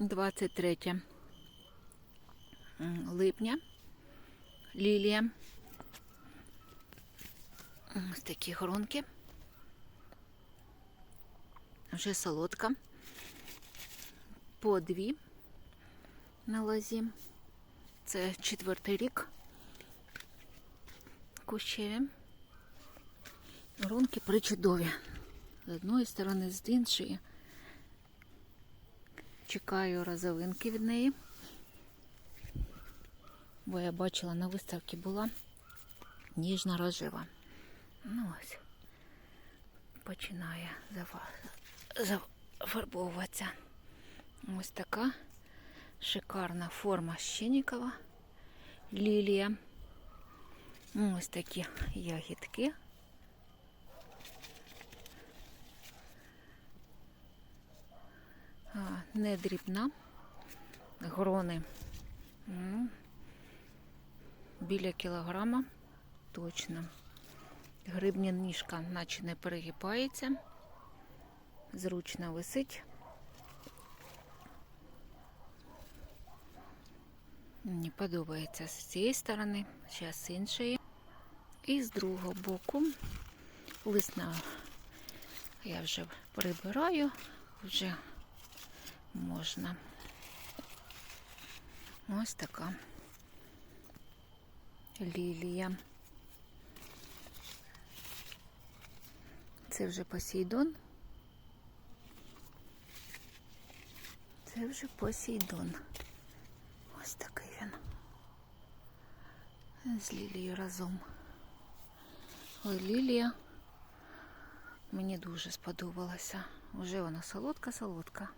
23 м, липня. Лілія. Ось такі гронки. Вже солодка. По дві на лозі. Це четвертий рік. Кущеві. Гронки причудові. З одної сторони, з іншої. Чекаю розовинки від неї. Бо я бачила на виставці була ніжна рожева. Ну ось. Починає зафа- зафарбовуватися. Ось така шикарна форма щенікова. Лілія. Ось такі ягідки. Не дрібна. Грони. Біля кілограма. Точно. Грибня ніжка наче не перегибається. Зручно висить. Мені подобається з цієї сторони, зараз з іншої. І з другого боку лисна я вже прибираю, вже можна. Ось така лілія. Це вже посейдон. Це вже посейдон. Ось такий він. З лілією разом. Ой, лілія мені дуже сподобалася. Уже вона солодка-солодка.